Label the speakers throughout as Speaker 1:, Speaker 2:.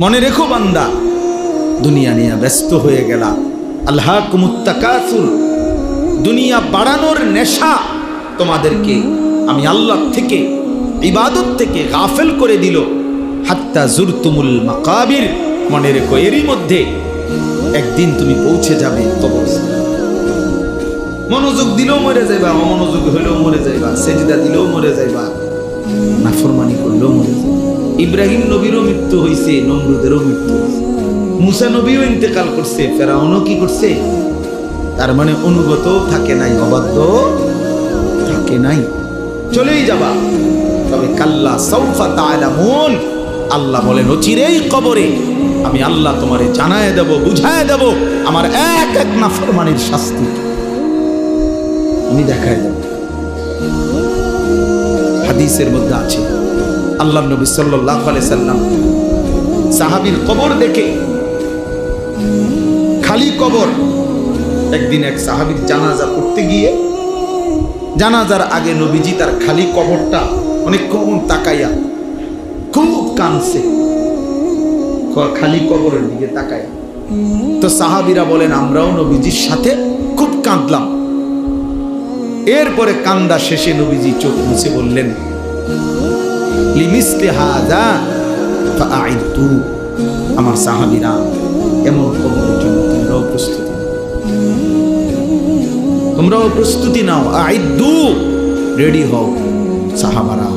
Speaker 1: মনে রেখো বান্দা, দুনিয়া নিয়ে ব্যস্ত হয়ে গেলা। আল্লাহ কুমুত্তাকাসুর দুনিয়া বাড়ানোর নেশা তোমাদেরকে আমি আল্লাহ থেকে, ইবাদত থেকে গাফেল করে দিল। হাত্তা জুরতুমুল মাকাবির, মনে রেখো এরই মধ্যে একদিন তুমি পৌঁছে যাবে কবরস্থানে। মনোযোগ দিলেও মরে যাইবা, অমনোযোগ হইলেও মরে যাইবা, সেজিদা দিলেও মরে যাইবা, নাফরমানি করলেও মরে যাইবা। ইব্রাহিম নবীরও মৃত্যু হয়েছে নমরুদেরও মৃত্যু মুসা নবীও ইন্তেকাল করছে, ফেরাউনও কি করছে? তার মানে অনুগত থাকে নাই, অবাধ্য থাকে নাই। চলেই যাবা। তবে কাল্লা সৌফা তাআলামুন। আল্লাহ বলেন, অচিরেই কবরে আমি আল্লাহ তোমারে জানায় দেব, বুঝায় দেব, আমার এক এক নাফরমানির শাস্তি। আমি দেখায় দেব। হাদিসের মধ্যে আছে। আল্লাহ নবী আলাইহি সাল্লাম সাহাবীর কবর দেখে, খালি কবর, একদিন এক সাহাবীর জানাজা পড়তে গিয়ে জানাজার আগে নবীজি তার খালি কবরটা অনেকক্ষণ তাকাইয়া খুব কানছে খালি কবরের দিকে তাকাইয়া। তো সাহাবিরা বলেন, আমরাও নবীজির সাথে খুব কাঁদলাম। এরপরে কান্দা শেষে নবীজি চোখ মুছে বললেন লিমিসলি হাজা ফাআইদু আমার সাহাবীরা এমন কবরের জন্য তোমরাও প্রস্তুতি। তোমরাও প্রস্তুতি নাও আইদু রেডি হও সাহাবারা।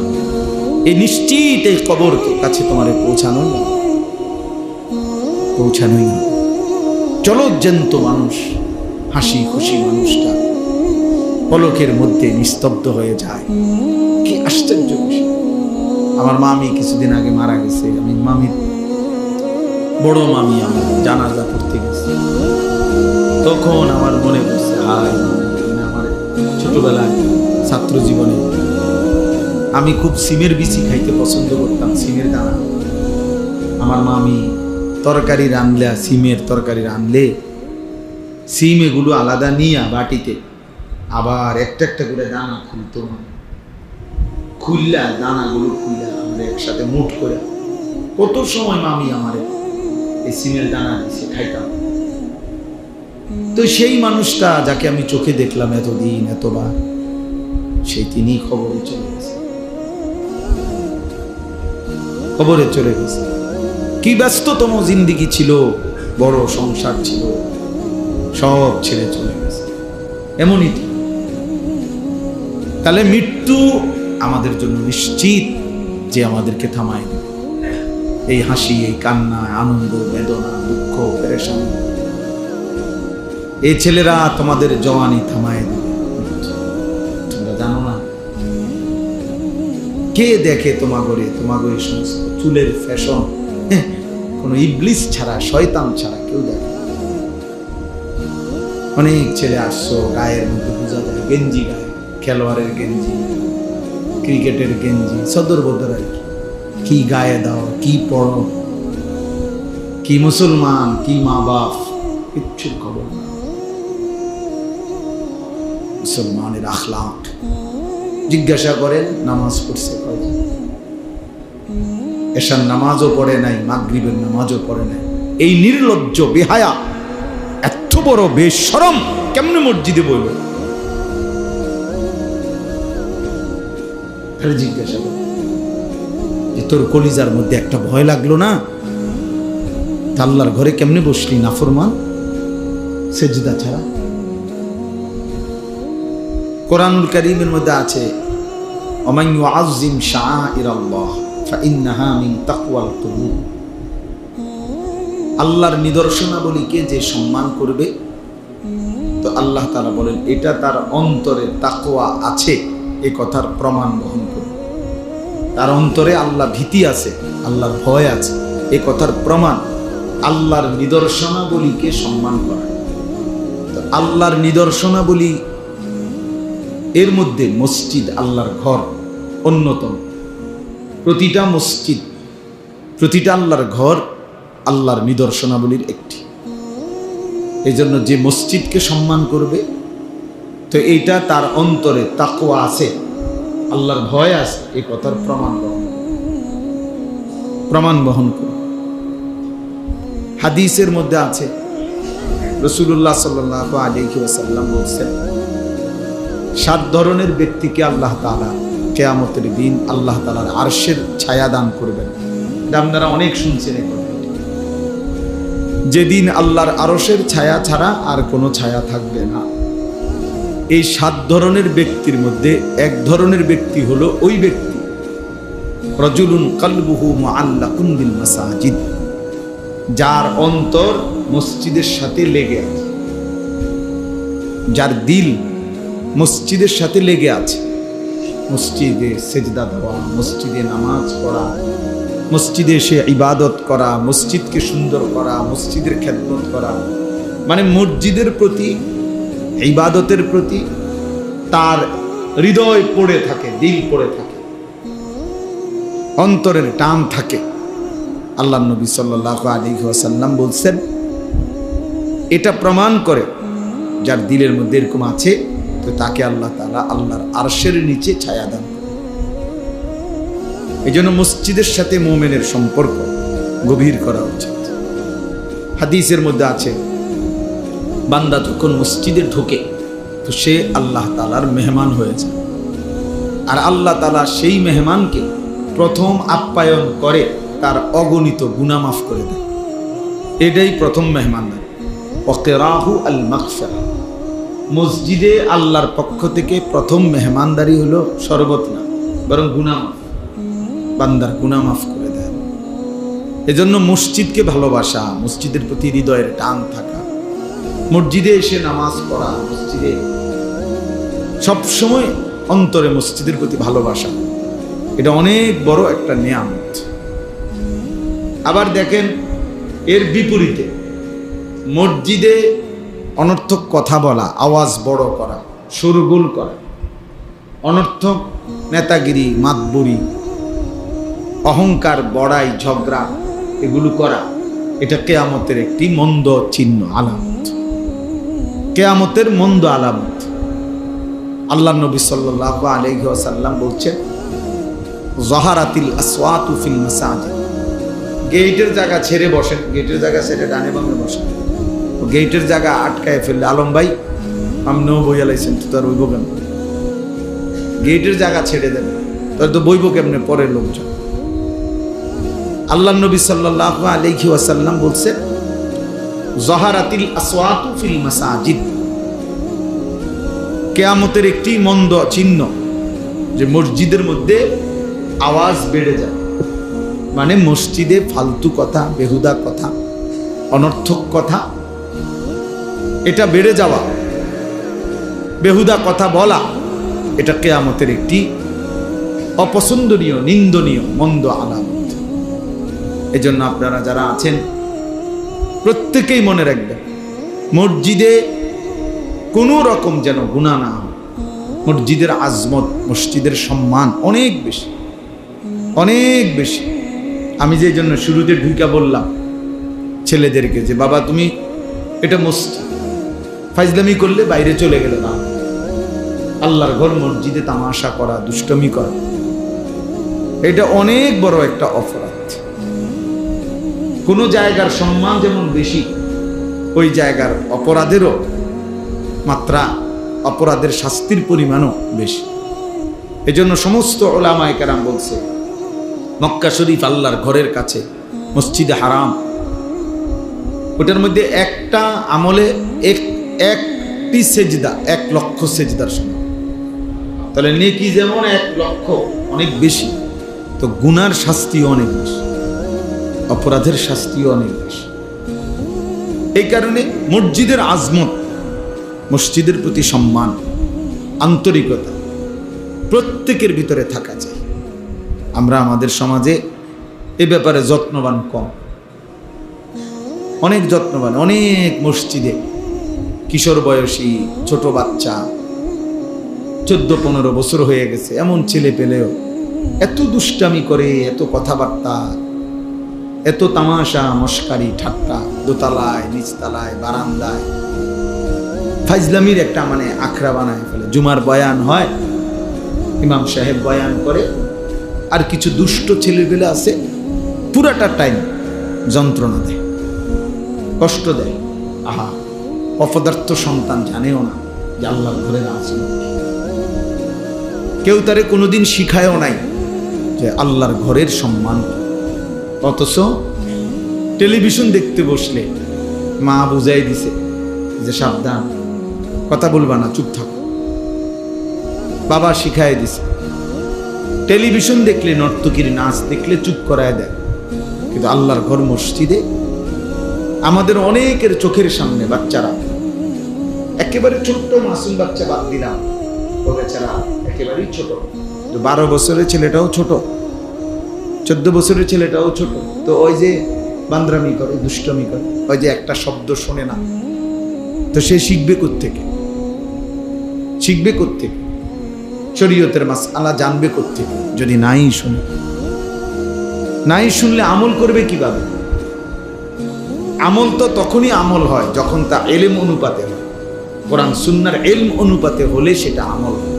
Speaker 1: এই নিশ্চিত এই কবর কাছে তোমারে পৌঁছানো না। পৌঁছানোই না। চলো জ্যান্ত মানুষ, হাসি খুশি মানুষটা পলকের মধ্যে নিস্তব্ধ হয়ে যায়। কি আশ্চর্য আমার মামি কিছুদিন আগে মারা গেছে। আমি মামির বড় মামি আমার জানাজা পড়তে গেছে। তখন আমার মনে পড়ছে, হায় আমার ছোটবেলায় ছাত্র জীবনে আমি খুব সিমের বিচি খাইতে পছন্দ করতাম, সিমের দানা। আমার মামি তরকারি রানলে সিমের তরকারি রানলে সিম এগুলো আলাদা নিয়ে বাটিতে আবার একটা একটা করে দানা খুলতো। মামি। খুললা দানাগুলো খুললা আমরা একসাথে মুঠ করে। কত সময় মামি আমারে এই সিমের দানা দিছে, খাইতাম। তো সেই মানুষটা যাকে আমি চোখে দেখলাম এতদিন, এতবার, সেই তিনি খবরে চলে গেছে। খবরে চলে গেছে। কি ব্যস্ততম জিন্দিগি ছিল, বড় সংসার ছিল, সব ছেড়ে চলে গেছে। এমনই তাহলে মৃত্যু আমাদের জন্য নিশ্চিত যে আমাদেরকে থামায় দেবে। এই হাসি, এই কান্না আনন্দ, বেদনা, দুঃখ, পেরেশানি। এই ছেলেরা তোমাদের জওয়ানি থামায় দেবে। তোমরা জানো না? কে দেখে তোমাগরে তোমাগরে সমস্ত চুলের ফ্যাশন? কোনো ইবলিস ছাড়া, শয়তান ছাড়া কেউ দেখে অনেক ছেলে আসছো, গায়ের মধ্যে বোঝা যায় গেঞ্জি গায়ে, খেলোয়াড়ের গেঞ্জি। ক্রিকেটের গেঞ্জি, সদর বদর আর কি কি গায়ে দাও, কি পড়ো কি মুসলমান, কি মা বাপ, কিচ্ছুর খবর না। মুসলমানের আখলাক জিজ্ঞাসা করেন, নামাজ পড়ছে এসার নামাজও পড়ে নাই, মাগরিবের নামাজও পড়ে নাই। এই নির্লজ্জ, বেহায়া, এত বড় বেশরম, কেমনে মসজিদে বলল খালি জিজ্ঞাসা করে যে তোর কলিজার মধ্যে একটা ভয় লাগল না? আল্লাহর ঘরে কেমনে বসলি, নাফরমান? সেজদা ছাড়া? কোরআনুল করিমের মধ্যে আছে ফাইন্নাহা মিন তাকওয়াল কুলুব। আল্লাহর নিদর্শনাবলীকে যে সম্মান করবে? তো আল্লাহ তারা বলেন, এটা তার অন্তরে তাকওয়া আছে। এই কথার প্রমাণ বহন করবে। তার অন্তরে আল্লাহ ভীতি আছে, আল্লাহর ভয় আছে। এ কথার প্রমাণ আল্লাহর নিদর্শনাবলীকে সম্মান করা। আল্লাহর নিদর্শনাবলী, এর মধ্যে মসজিদ আল্লাহর ঘর অন্যতম। প্রতিটা মসজিদ, প্রতিটা আল্লাহর ঘর আল্লাহর নিদর্শনাবলীর একটি। এই জন্য যে মসজিদকে সম্মান করবে তো এইটা তার অন্তরে তাকওয়া আছে। আল্লাহর ভয় আছে, এই কথার প্রমাণ বহন প্রমাণ বহন করে। হাদিসের মধ্যে আছে রসুল্লাহ সাল্লাহ আলিহি বলছেন, সাত ধরনের ব্যক্তিকে আল্লাহ তালা কেয়ামতের দিন আল্লাহ তালার আরশের ছায়া দান করবেন। এটা আপনারা অনেক শুনছেন। যেদিন আল্লাহর আরশের ছায়া ছাড়া আর কোনো ছায়া থাকবে এই সাত ধরনের ব্যক্তির মধ্যে এক ধরনের ব্যক্তি হলো ওই ব্যক্তি। রজুলুন কালবুহু বিল মাসাজিদ, যার অন্তর মসজিদের সাথে লেগে আছে। যার দিল মসজিদের সাথে লেগে আছে। মসজিদে সেজদা দেওয়া, মসজিদে নামাজ পড়া, মসজিদে এসে ইবাদত করা, মসজিদকে সুন্দর করা, মসজিদের খেদমত করা মানে মসজিদের প্রতি ইবাদতের প্রতি তার হৃদয় পড়ে থাকে, দিল পড়ে থাকে। অন্তরের টান থাকে। আল্লাহ নবী সাল্লাহ আলী ওয়াসাল্লাম বলছেন, এটা প্রমাণ করে যার দিলের মধ্যে এরকম আছে, তো তাকে আল্লাহ তালা আল্লাহর আরশের নিচে ছায়া দান এই জন্য মসজিদের সাথে মোমেনের সম্পর্ক গভীর করা উচিত। হাদিসের মধ্যে আছে বান্দা যখন মসজিদে ঢোকে, তো সে আল্লাহ তালার মেহমান হয়ে যায় আর আল্লাহ তালা সেই মেহমানকে প্রথম আপ্যায়ন করে, তার অগণিত গুণা মাফ করে দেয়। এটাই প্রথম মেহমানদারি ওকেরাহু আল মাকফেরা মসজিদে আল্লাহর পক্ষ থেকে প্রথম মেহমানদারি হলো শরবত না বরং গুণা মাফ বান্দার গুণা মাফ করে দেয়। এজন্য মসজিদকে ভালোবাসা, মসজিদের প্রতি হৃদয়ের টান থাকা মসজিদে এসে নামাজ পড়া, মসজিদে সবসময় অন্তরে মসজিদের প্রতি ভালোবাসা। এটা অনেক বড় একটা নিয়ামত। আবার দেখেন, এর বিপরীতে মসজিদে অনর্থক কথা বলা, আওয়াজ বড় করা সুরগুল করা, অনর্থক নেতাগিরি, মাতবুরি, অহংকার, বড়াই, ঝগড়া এগুলো করা, এটা কেয়ামতের একটি মন্দ চিহ্ন, আলামত। কেয়ামতের মন্দ আলামত। আল্লাহ নবী সাল্লাহ আলহি আসাল্লাম বলছেন, জহারাতিল আসওয়াতু ফিল মাসাজিদ। গেটের জায়গা ছেড়ে বসেন। গেটের জায়গা ছেড়ে ডানে বামে বসেন। গেইটের জায়গা আটকায় ফেললে আলম ভাই আপনিও বইয়া লাইছেন তো তার বইব কেন জায়গা ছেড়ে দেন। তার তো বইব কেমনে পরের লোকজন? আল্লাহ নবী সাল্লাহ আলহি ওয়াসাল্লাম বলছে জহারাতিল আসওয়াতু ফিল মাসাজিদ। কেয়ামতের একটি মন্দ চিহ্ন যে মসজিদের মধ্যে আওয়াজ বেড়ে যায়। মানে মসজিদে ফালতু কথা, বেহুদা কথা, অনর্থক কথা, এটা বেড়ে যাওয়া। বেহুদা কথা বলা, এটা কেয়ামতের একটি অপছন্দনীয়, নিন্দনীয়, মন্দ আলামত। এজন্য আপনারা যারা আছেন প্রত্যেকেই মনে রাখবেন মসজিদে কোনো রকম যেন গুণা না হয়। মসজিদের আজমত, মসজিদের সম্মান অনেক বেশি অনেক বেশি। আমি যে জন্য শুরুতে ঢুকা বললাম ছেলেদেরকে যে, বাবা, তুমি এটা মসজিদ। ফাইজলামি করলে বাইরে চলে গেলে না। আল্লাহর ঘর মসজিদে তামাশা করা, দুষ্টমি করা। এটা অনেক বড় একটা অপরাধ। কোনো জায়গার সম্মান যেমন বেশি, ওই জায়গার অপরাধেরও মাত্রা, অপরাধের শাস্তির পরিমাণও বেশি। এজন্য সমস্ত ওলামায় কেরাম বলছে, মক্কা শরীফ আল্লাহর ঘরের কাছে, মসজিদে হারাম। ওটার মধ্যে একটা আমলে এক, একটি সেজদা, এক লক্ষ সেজদার সমান। তাহলে নেকি যেমন এক লক্ষ, অনেক বেশি, তো গুনার শাস্তিও অনেক বেশি। অপরাধের শাস্তিও অনেক বেশি এই কারণে মসজিদের আজমত, মসজিদের প্রতি সম্মান, আন্তরিকতা প্রত্যেকের ভিতরে থাকা চাই। আমরা আমাদের সমাজে এ ব্যাপারে যত্নবান কম। অনেক যত্নবান, অনেক মসজিদে কিশোর বয়সী ছোট বাচ্চা, চোদ্দ পনেরো বছর হয়ে গেছে, এমন ছেলে পেলেও এত দুষ্টামি করে, এত কথাবার্তা এত তামাশা, মস্কারি, ঠাট্টা, দোতলায়, নিচতলায়, বারান্দায়। ফাইজলামির একটা মানে আখড়া বানায় ফেলে। জুমার বয়ান হয়, ইমাম সাহেব বয়ান করে, আর কিছু দুষ্ট ছেলেগুলো আছে, পুরাটা টাইম যন্ত্রণা দেয়, কষ্ট দেয়। আহা, অপদার্থ সন্তান জানেও না যে আল্লাহর ঘরে আছে। কেউ তারে কোনোদিন শিখায়ও নাই যে আল্লাহর ঘরের সম্মান। অথচ টেলিভিশন দেখতে বসলে মা বুঝাই দিছে যে সাবধান, কথা বলবা না, চুপ থাকো। বাবা শিখাই দিছে, টেলিভিশন দেখলে নর্তকীর নাচ দেখলে চুপ করায় দেয়, কিন্তু আল্লাহর ঘর মসজিদে আমাদের অনেকের চোখের সামনে বাচ্চারা, একেবারে ছোট্ট মাসুম বাচ্চা বাদ দিলাম। ও বেচারা একেবারেই ছোট। বারো বছরের ছেলেটাও ছোট। চোদ্দ বছরের ছেলেটাও ছোট। তো ওই যে বান্দ্রামি করে, দুষ্টমি করে, ওই যে একটা শব্দ শোনে না। তো সে শিখবে থেকে শিখবে থেকে শরীয়তের মাস, আল্লাহ জানবে থেকে যদি নাই শুনে। নাই শুনলে আমল করবে কীভাবে? আমল তো তখনই আমল হয় যখন তা এলেম অনুপাতে হয়। কোরআন সুন্নার এলম অনুপাতে হলে সেটা আমল হয়।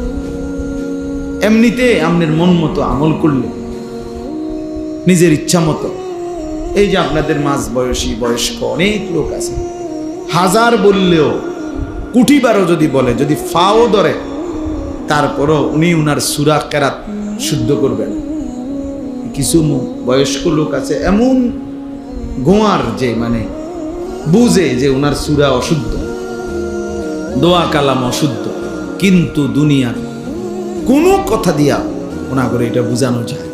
Speaker 1: এমনিতে আপনার মন মতো আমল করলে নিজের ইচ্ছা মতো। এই যে আপনাদের মাঝ বয়সী, বয়স্ক অনেক লোক আছে। হাজার বললেও, কুটিবারও যদি বলে, যদি ফাও ধরে, তারপরও উনি উনার সুরা কেরাত শুদ্ধ করবেন। কিছু বয়স্ক লোক আছে, এমন গোয়ার যে মানে বুঝে যে উনার সুরা অশুদ্ধ। দোয়া কালাম অশুদ্ধ। কিন্তু দুনিয়ার কোনো কথা দিয়া ওনা করে এটা বোঝানো যায়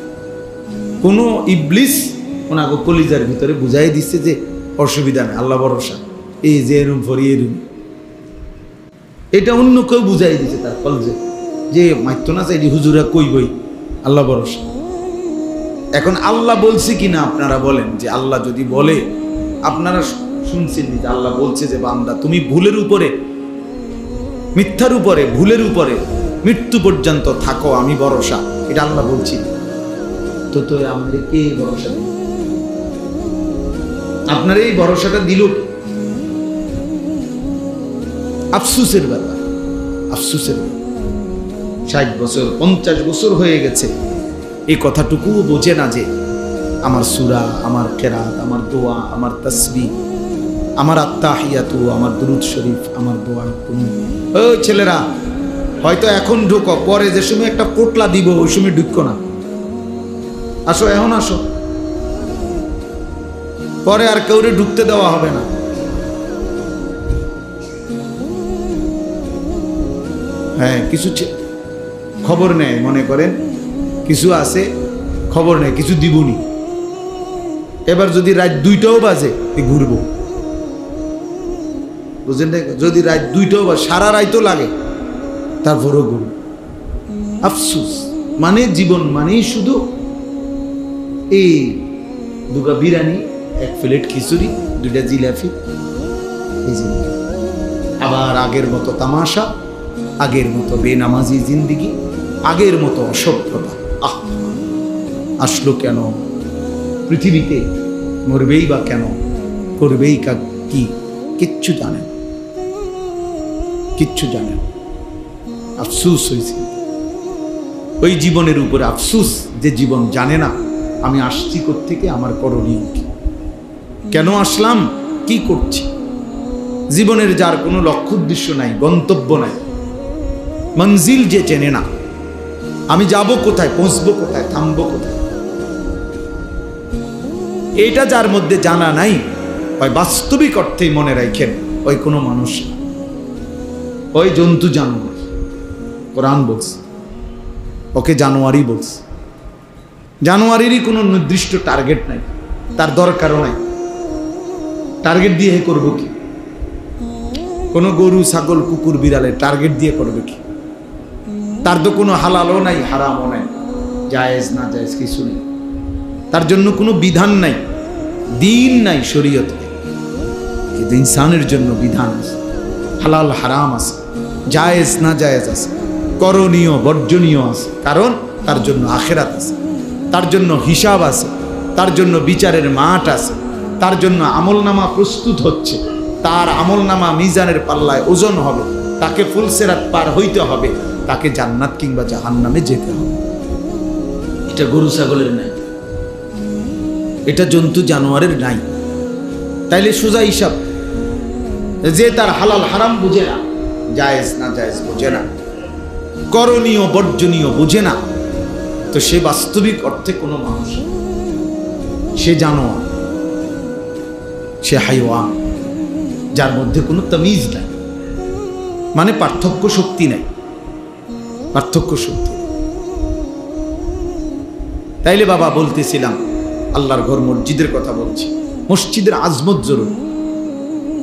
Speaker 1: কোনো ইবলিস ওনাকে কলিজার ভিতরে বুঝাই দিচ্ছে যে অসুবিধা নেই, আল্লাহ ভরসা। এই যে এরম ফরি এরম। এটা অন্য কেউ বুঝাই দিচ্ছে তার কলজে। যে মাইতো না চাইলি হুজুরা কই বই আল্লাহ ভরসা। এখন আল্লাহ বলছে কিনা আপনারা বলেন, যে আল্লাহ যদি বলে, আপনারা শুনছেন যে আল্লাহ বলছে যে, বান্দা, তুমি ভুলের উপরে, মিথ্যার উপরে, ভুলের উপরে, মৃত্যু পর্যন্ত থাকো, আমি ভরসা। এটা আল্লাহ বলছি। তো তো আমাদের কে ভরসা আপনার এই ভরসাটা দিল? আফসুসের ব্যাপার, আফসুসের ষাট বছর, পঞ্চাশ বছর হয়ে গেছে। এই কথাটুকুও বোঝে না যে আমার সুরা, আমার কেরাত, আমার দোয়া, আমার তসবি আমার আত্মা আত্মাহিয়াতু, আমার দুরুদ শরীফ, আমার দোয়া কুনু ও ছেলেরা, হয়তো এখন ঢুকো, পরে যে সময় একটা পোটলা দিব, ওই সময় ঢুকো না। আসো, এখন আসো। পরে আর কেউরে ঢুকতে দেওয়া হবে না। হ্যাঁ কিছু খবর নেয় মনে করেন? কিছু আছে? খবর নেয় কিছু দিবনি। এবার যদি রাত দুইটাও বাজে ঘুরবো। বুঝলেন যদি রাত দুইটাও বাজে সারা রাইতও লাগে, তারপরও ঘুরবো। আফসুস। মানে জীবন মানেই শুধু এই দুগা বিরিয়ানি, এক প্লেট খিচুড়ি, দুইটা জিলাপি। আবার আগের মতো তামাশা, আগের মতো বেনামাজি জিন্দিগি, আগের মতো অসভ্যতা। আহ! আসলো কেন? পৃথিবীতে মরবেই বা কেন? করবেই কা কি? কিচ্ছু জানেন কিচ্ছু জানেন আফসুস হয়েছে। ওই জীবনের উপরে আফসুস যে জীবন জানে না আমি আসছি থেকে আমার করণীয় কি? কেন আসলাম? কি করছি? জীবনের যার কোনো লক্ষ্য উদ্দেশ্য নাই, গন্তব্য নাই। মঞ্জিল যে চেনে না, আমি যাব কোথায়, পৌঁছবো কোথায়, থামবো কোথায়? এটা যার মধ্যে জানা নাই, ওই বাস্তবিক অর্থেই মনে রাখেন, ওই কোনো মানুষ না। ওই জন্তু জানোয়ার, কোরআন বলছে, ওকে জানোয়ারই বলছে। জানোয়ারেরই কোনো নির্দিষ্ট টার্গেট নাই। তার দরকারও নাই। টার্গেট দিয়ে করব কি? কোনো গরু, ছাগল, কুকুর, বিড়ালে টার্গেট দিয়ে করবে কি? তার তো কোনো হালালও নাই, হারামও নাই। জায়েজ না জায়েজ কিছু নেই। তার জন্য কোনো বিধান নাই। দিন নাই শরীয়তে কিন্তু ইনসানের জন্য বিধান আছে। হালাল, হারাম আছে। জায়েজ না জায়েজ আছে। করণীয়, বর্জনীয় আছে। কারণ তার জন্য আখেরাত আছে। তার জন্য হিসাব আছে তার জন্য বিচারের মাঠ আছে তার জন্য আমলনামা প্রস্তুত হচ্ছে তার আমলনামা মিজানের পাল্লায় ওজন হবে তাকে ফুলসেরাত পার হইতে হবে তাকে জান্নাত কিংবা জাহান্নামে যেতে হবে। এটা গরু ছাগলের নাই। এটা জন্তু জানোয়ারের নাই। তাইলে সোজা হিসাব যে তার হালাল হারাম বুঝে না জায়েজ না জায়েজ বুঝে না করণীয় বর্জনীয় বুঝে না তো সে বাস্তবিক অর্থে কোনো মানুষ সে জানোয়ার। সে হাইওয়ান, যার মধ্যে কোনো তামিজ নাই। মানে পার্থক্য শক্তি নাই। পার্থক্য শক্তি তাইলে বাবা বলতেছিলাম, আল্লাহর ঘর মসজিদের কথা বলছি। মসজিদের আজমত জরুরি।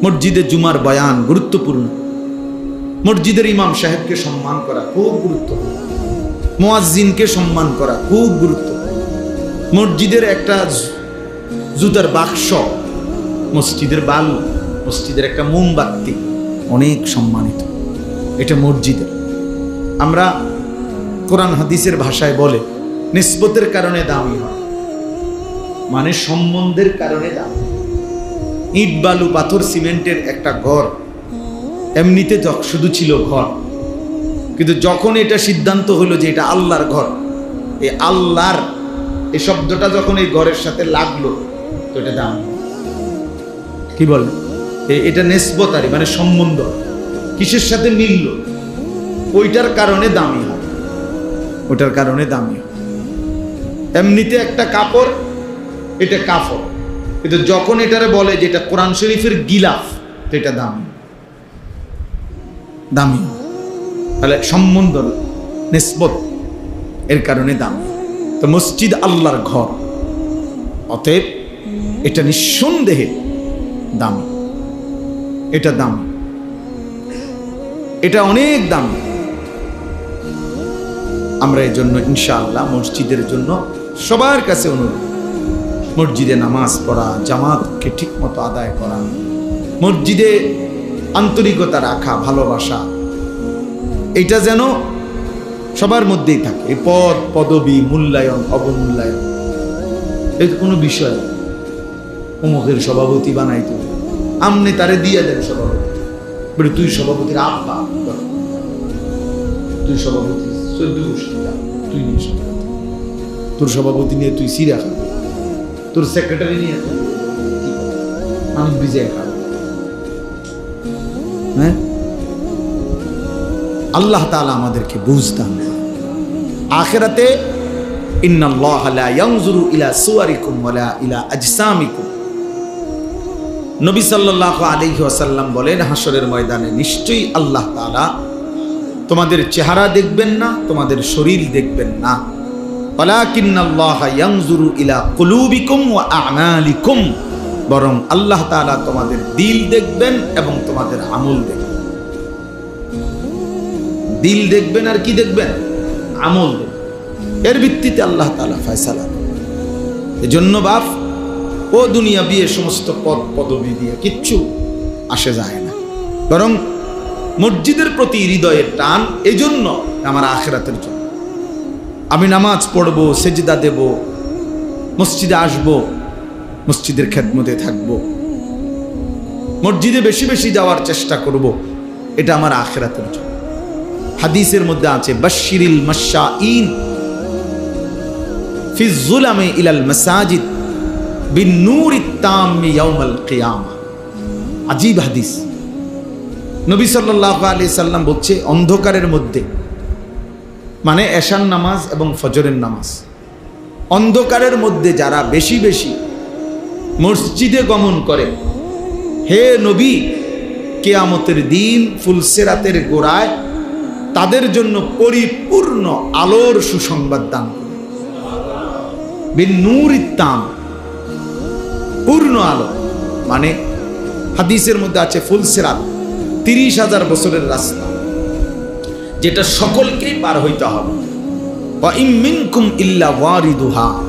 Speaker 1: মসজিদে জুমার বয়ান গুরুত্বপূর্ণ। মসজিদের ইমাম সাহেবকে সম্মান করা খুব গুরুত্বপূর্ণ। মোয়াজ্জিনকে সম্মান করা খুব গুরুত্ব। মসজিদের একটা জুতার বাক্স, মসজিদের বালু, মসজিদের একটা মোমবাতি অনেক সম্মানিত। এটা মসজিদের। আমরা কোরআন হাদিসের ভাষায় বলে, নিসবতের কারণে দামি হয়। মানে সম্বন্ধের কারণে দামি। ইট, বালু, পাথর, সিমেন্টের একটা ঘর, এমনিতে শুধু ছিল ঘর। কিন্তু যখন এটা সিদ্ধান্ত হলো যে এটা আল্লাহর ঘর, এই আল্লাহর, এই শব্দটা যখন এই ঘরের সাথে লাগল, তো এটা দাম। কি বল? এটা নেসবতারি মানে সম্বন্ধ। কিসের সাথে মিলল? ওইটার কারণে দামি হয়। ওটার কারণে দামি হয়। এমনিতে একটা কাপড়, এটা কাপড় কিন্তু যখন এটারে বলে যে এটা কোরআন শরীফের গিলাফ এটা দামি। দামি তাহলে সম্বন্ধ নিসবত এর কারণে দাম। তো মসজিদ আল্লাহর ঘর। অতএব এটা নিঃসন্দেহে দাম। এটা দাম। এটা অনেক দাম। আমরা এই জন্য ইনশাআল্লাহ মসজিদের জন্য সবার কাছে অনুরোধ। মসজিদে নামাজ পড়া, জামাতকে ঠিক মতো আদায় করা, মসজিদে আন্তরিকতা রাখা, ভালোবাসা এটা যেন সবার মধ্যেই থাকে। এই পদ, পদবি, মূল্যায়ন, অবমূল্যায়ন এর কোনো বিষয়। অমুকের সভাপতি বানাই তুমি আমনে তারে দিয়ে দেন সভাপতি। তুই সভাপতির আব্বা তুই সভাপতি তুই নিয়ে তোর সভাপতি নিয়ে তুই সিরা খাবি তোর সেক্রেটারি নিয়ে? মানুষ বিজয় খাবে হ্যাঁ? আল্লাহ তাআলা আমাদেরকে বুঝ দান আখেরাতে বলেন ময়দানে নিশ্চয়ই আল্লাহ তোমাদের চেহারা দেখবেন না, তোমাদের শরীর দেখবেন না। বরং আল্লাহ তোমাদের দিল দেখবেন এবং তোমাদের আমল দেখবেন। দিল দেখবেন আর কি দেখবেন? আমল। এর ভিত্তিতে আল্লাহ তালা ফয়সালা এজন্য বাপ, ও দুনিয়া বিয়ে সমস্ত পদ, পদবি দিয়ে কিচ্ছু আসে যায় না। বরং মসজিদের প্রতি হৃদয়ের টান এজন্য আমার আখেরাতের জন্য। আমি নামাজ পড়ব, সেজদা দেব, মসজিদে আসব, মসজিদের খেদমতে থাকব। মসজিদে বেশি বেশি যাওয়ার চেষ্টা করব, এটা আমার আখেরাতের জন্য। হাদিসের মধ্যে আছে বাশিরিল মাশাইন ফি যুলামে ইলাল মাসাজিদ বিন নূরি তাম্মি ইয়াউমাল কিয়ামা। আজীব হাদিস। নবী সাল্লাল্লাহু আলাইহি সাল্লাম বলছে, অন্ধকারের মধ্যে মানে এশান নামাজ এবং ফজরের নামাজ, অন্ধকারের মধ্যে যারা বেশি বেশি মসজিদে গমন করে, হে নবী, কেয়ামতের দিন ফুলসেরাতের গোড়ায় তাদের জন্য পরিপূর্ণ আলোর সুসংবাদ দান। বিন পূর্ণ আলো। মানে হাদিসের মধ্যে আছে ফুলসেরাত তিরিশ হাজার বছরের রাস্তা। যেটা সকলকেই পার হইতে হবে। ওয়া ইম মিনকুম ইল্লা ওয়ারিদুহা।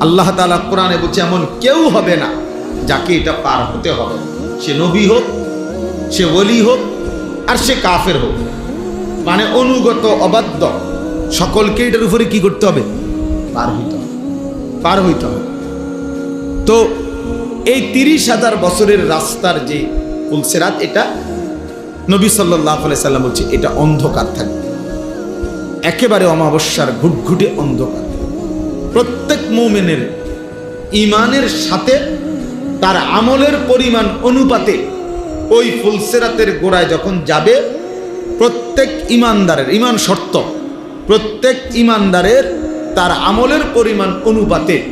Speaker 1: আল্লাহ তাআলা কোরআনে বলছে, এমন কেউ হবে না যাকে এটা পার হতে হবে। সে নবী হোক, সে ওলি হোক, আর সে কাফের হোক। মানে অনুগত অবাধ্য। সকলকে এটার উপরে কি করতে হবে? পার হইতে হবে। পার হইতে হবে। তো এই তিরিশ হাজার বছরের রাস্তার যে পুলসেরাত এটা নবী সাল্লাহ সাল্লাম বলছে এটা অন্ধকার থাকবে। একেবারে অমাবস্যার ঘুটঘুটে অন্ধকার। প্রত্যেক মৌমেনের ইমানের সাথে তার আমলের পরিমাণ অনুপাতে ওই ফুলসেরাতের গোড়ায় যখন যাবে প্রত্যেক ইমানদারের, ইমান শর্ত, প্রত্যেক ইমানদারের তার আমলের পরিমাণ অনুপাতে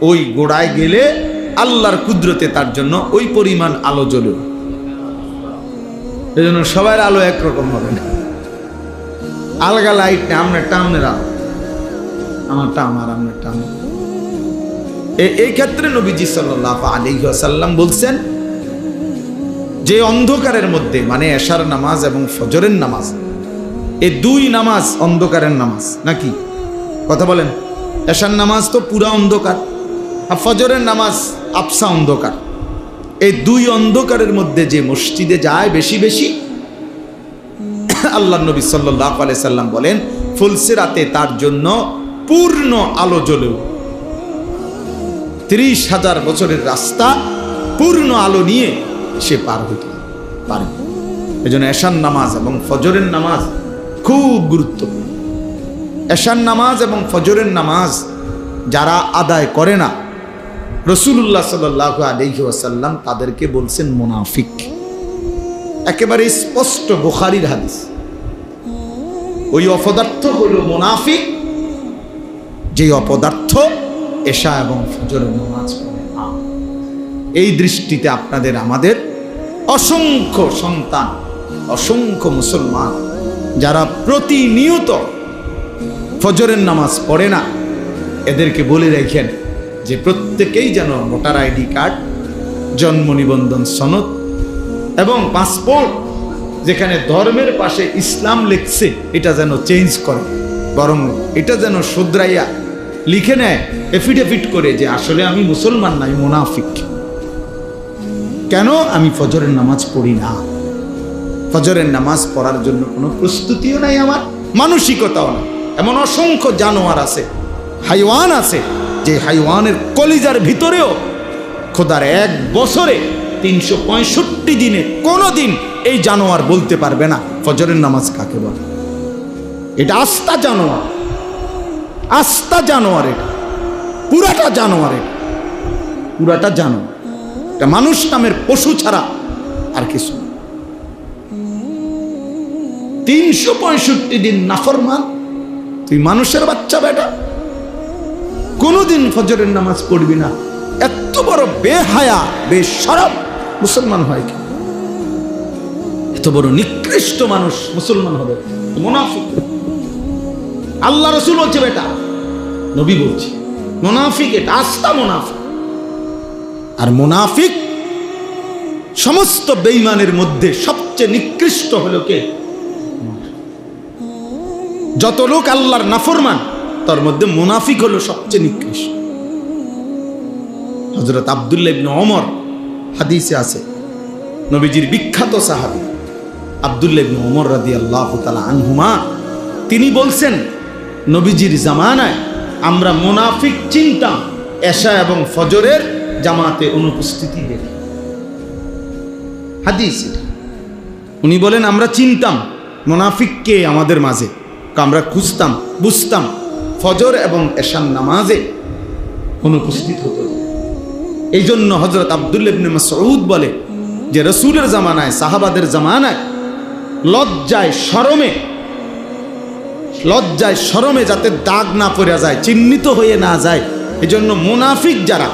Speaker 1: ওই গোড়ায় গেলে আল্লাহর কুদরতে তার জন্য ওই পরিমাণ আলো জ্বলে। এই জন্য সবার আলো একরকম হবে না। আলগা লাইট না আপনারটা আপনার আলো। আমারটা আমার আমার এ- এই ক্ষেত্রে নবীজি সাল্লাহ আলী সাল্লাম বলছেন যে অন্ধকারের মধ্যে মানে এশার নামাজ এবং ফজরের নামাজ এই দুই নামাজ অন্ধকারের নামাজ, নাকি? কথা বলেন। এশার নামাজ তো পুরা অন্ধকার, আর ফজরের নামাজ আফসা অন্ধকার। এই দুই অন্ধকারের মধ্যে যে মসজিদে যায় বেশি বেশি আল্লাহ নবী সাল্লাহ আলাই সাল্লাম বলেন ফুলসেরাতে তার জন্য পূর্ণ আলো জ্বলে উঠবে। ত্রিশ হাজার বছরের রাস্তা পূর্ণ আলো নিয়ে সে পার হইতে পারে। এই জন্য এশান নামাজ এবং ফজরের নামাজ খুব গুরুত্বপূর্ণ। এশান নামাজ এবং ফজরের নামাজ যারা আদায় করে না রসুল্লাহ সাল্লাহ আলহি ওয়াসাল্লাম তাদেরকে বলছেন মোনাফিক। একেবারে স্পষ্ট বুখারির হাদিস। ওই অপদার্থ হলো মোনাফিক যে অপদার্থ এশা এবং ফজরের নামাজ। এই দৃষ্টিতে আপনাদের, আমাদের অসংখ্য সন্তান, অসংখ্য মুসলমান যারা প্রতিনিয়ত ফজরের নামাজ পড়ে না। এদেরকে বলে রেখেন যে প্রত্যেকেই যেন ভোটার আইডি কার্ড, জন্ম নিবন্ধন সনদ এবং পাসপোর্ট যেখানে ধর্মের পাশে ইসলাম লিখছে, এটা যেন চেঞ্জ করে। বরং এটা যেন শুধরাইয়া লিখে নেয়, এফিডেভিট করে যে আসলে আমি মুসলমান নাই মুনাফিক। কেন আমি ফজরের নামাজ পড়ি না? ফজরের নামাজ পড়ার জন্য কোনো প্রস্তুতিও নাই আমার, মানসিকতাও নাই। এমন অসংখ্য জানোয়ার আছে, হাইওয়ান আছে, যে হাইওয়ানের কলিজার ভিতরেও খোদার এক বছরে তিনশো পঁয়ষট্টি দিনে কোনো দিন এই জানোয়ার বলতে পারবে না, ফজরের নামাজ কাকে বলে? এটা আস্থা জানোয়ার আস্থা জানোয়ার এটা, পুরাটা জানোয়ার এটা, পুরাটা জানোয়ার। এটা মানুষ নামের পশু ছাড়া আর কিছু তিনশো পঁয়ষট্টি দিন নাফরমান, তুই মানুষের বাচ্চা বেটা। কোনোদিন ফজরের নামাজ পড়বি না। এত বড় বেহায়া বেসরব মুসলমান হয় কি? এত বড় নিকৃষ্ট মানুষ মুসলমান হবে। মুনাফিক। আল্লাহ রসুল বলছে, বেটা, নবী বলছি, মুনাফিক এটা, আস্থা মুনাফিক। আর মুনাফিক সমস্ত বেইমানের মধ্যে সবচেয়ে নিকৃষ্ট হলো কে? যত লোক আল্লাহর নাফরমান, তার মধ্যে মুনাফিক হলো সবচেয়ে নিকৃষ্ট। হজরত আবদুল্লাহ ইবনে ওমর, হাদিসে আছে, নবীজির বিখ্যাত সাহাবী আবদুল্লাহ ইবনে ওমর রাদিয়াল্লাহু তাআলা আনহুমা, তিনি বলছেন, নবীজির জামানায় আমরা মুনাফিক চিন্তা এশা এবং ফজরের জামাতে অনুপস্থিতি দেখি হাদিস উনি বলেন, আমরা চিনতাম, মোনাফিককে আমাদের মাঝে। আমরা খুঁজতাম, বুঝতাম, ফজর এবং এশান নামাজে অনুপস্থিত হতো। এই জন্য হজরত আবদুল্লাবনে মাসউদ বলে যে, রসুলের জামানায়, সাহাবাদের জামানায় লজ্জায় শরমে লজ্জায় শরমে যাতে দাগ না পড়ে যায়, চিহ্নিত হয়ে না যায় এই জন্য মুনাফিক যারা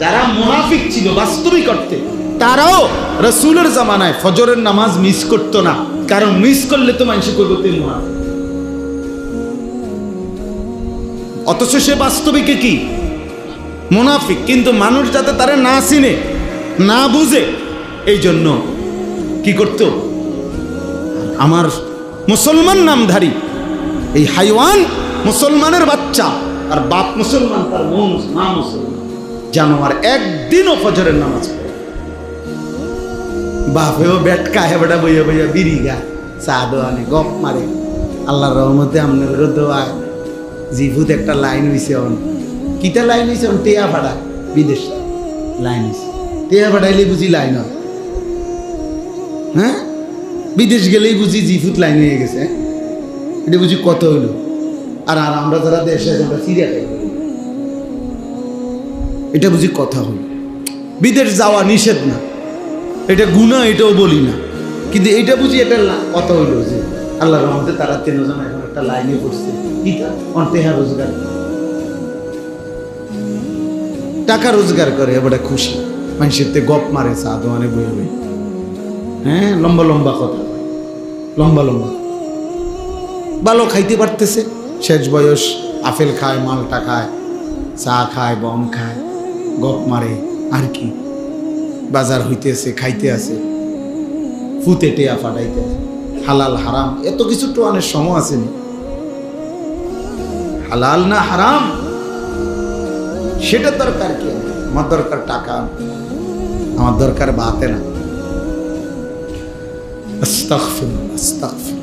Speaker 1: যারা মুনাফিক ছিল বাস্তবিক অর্থে তারাও রসুলের জামানায় ফজরের নামাজ মিস করতো না। কারণ মিস করলে তো মানুষ করব তুই মুনাফিক? অথচ সে বাস্তবিকে কি? মুনাফিক। কিন্তু মানুষ যাতে তারা না চিনে, না বুঝে এই জন্য কি করত? আমার মুসলমান নামধারী, এই হাইওয়ান মুসলমানের বাচ্চা, আর বাপ মুসলমান, তার মা মুসলমান। জানোয়ার একদিনও ফজরের নামাজ পড়ে। বাপেও বেটকা হে বেটা, বইয়া বইয়া বিড়ি গা চা দোয়ানে গপ মারে। আল্লাহর রহমতে আপনার দোয়া। জিভুত একটা লাইন হইছে অন। কিতা লাইন হইছে অন? টেয়া ভাড়া, বিদেশ। লাইন হইছে। টেয়া ভাড়াইলে বুঝি লাইন হয়। হ্যাঁ? বিদেশ গেলেই বুঝি জিফুত লাইন হয়ে গেছে হ্যাঁ? এটা বুঝি কত হইল? আর আর আমরা যারা দেশে আমরা সিরিয়া খাই এটা বুঝি কথা হইল বিদেশ যাওয়া নিষেধ না। এটা গুণা, এটাও বলি না। কিন্তু এটা বুঝি এটা কথা হইল যে আল্লাহ রহমতে তারা তিনজন এখন একটা লাইনে পড়ছে। অন্তেহা রোজগার। টাকা রোজগার করে, এবারে খুশি। মানুষের তে গপ মারে, চা দোয়ানে বই বই হ্যাঁ লম্বা লম্বা কথা। লম্বা লম্বা। ভালো খাইতে পারতেছে। শেষ বয়স, আপেল খায়, মালটা খায়, চা খায় বম খায়। গপ মারে আর কি? বাজার হইতেছে খাইতে আছে। ফুতে টেয়া ফাটাইতে আছে। হালাল হারাম এত কিছু টোয়ানের সময় আছে হালাল না হারাম? সেটা দরকার কি? আমার দরকার টাকা। আমার দরকার বাতে না আস্তাগফিরুল্লাহ, আস্তাগফিরুল্লাহ।